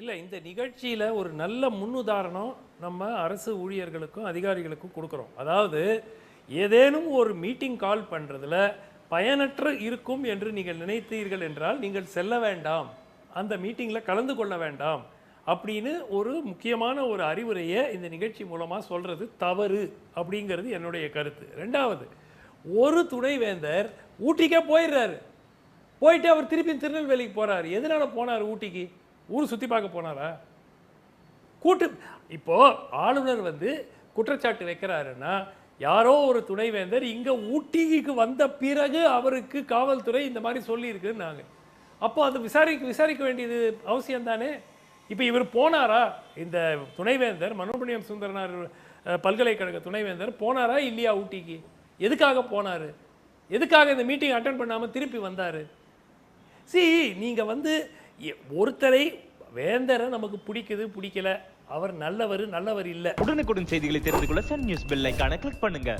இல்லை இந்த நிகழ்ச்சியில் ஒரு நல்ல முன்னுதாரணம் நம்ம அரசு ஊழியர்களுக்கும் அதிகாரிகளுக்கும் கொடுக்குறோம். அதாவது ஏதேனும் ஒரு மீட்டிங் கால் பண்ணுறதுல பயனற்ற இருக்கும் என்று நீங்கள் நினைத்தீர்கள் என்றால் நீங்கள் செல்ல வேண்டாம். அந்த மீட்டிங்கில் கலந்து கொள்ள வேண்டாம். அப்படின்னு ஒரு முக்கியமான ஒரு அறிவுரையை இந்த நிகழ்ச்சி மூலமாக சொல்கிறது தவறு அப்படிங்கிறது என்னுடைய கருத்து. ரெண்டாவது ஒரு துணைவேந்தர் ஊட்டிக்கே போயிடுறாரு. போயிட்டு அவர் திருப்பி திருநெல்வேலிக்கு போகிறார் எதனால் போனார் ஊட்டிக்கு? ஊர் சுற்றி பார்க்க போனாரா? கூட்டு இப்போது ஆளுநர் வந்து குற்றச்சாட்டு வைக்கிறாருன்னா யாரோ ஒரு துணைவேந்தர் இங்கே ஊட்டிக்கு வந்த பிறகு அவருக்கு காவல்துறை இந்த மாதிரி சொல்லியிருக்குன்னாங்க அப்போ அது விசாரிக்க விசாரிக்க வேண்டியது அவசியம் தானே? இப்போ இவர் போனாரா? இந்த துணைவேந்தர் மனோபணியம் சுந்தரனார் பல்கலைக்கழக துணைவேந்தர் போனாரா இல்லையா ஊட்டிக்கு? எதுக்காக போனார்? எதுக்காக இந்த மீட்டிங் அட்டன் பண்ணாமல் திருப்பி வந்தார்? சி நீங்கள் வந்து ஒருத்தரை வேந்தரை நமக்கு பிடிக்குது பிடிக்கல. அவர் நல்லவர் நல்லவர் இல்லை. உடனுக்குடன் செய்திகளை தெரிந்து கொள்ள சன் நியூஸ் பெல் ஐக்கான கிளிக் பண்ணுங்க.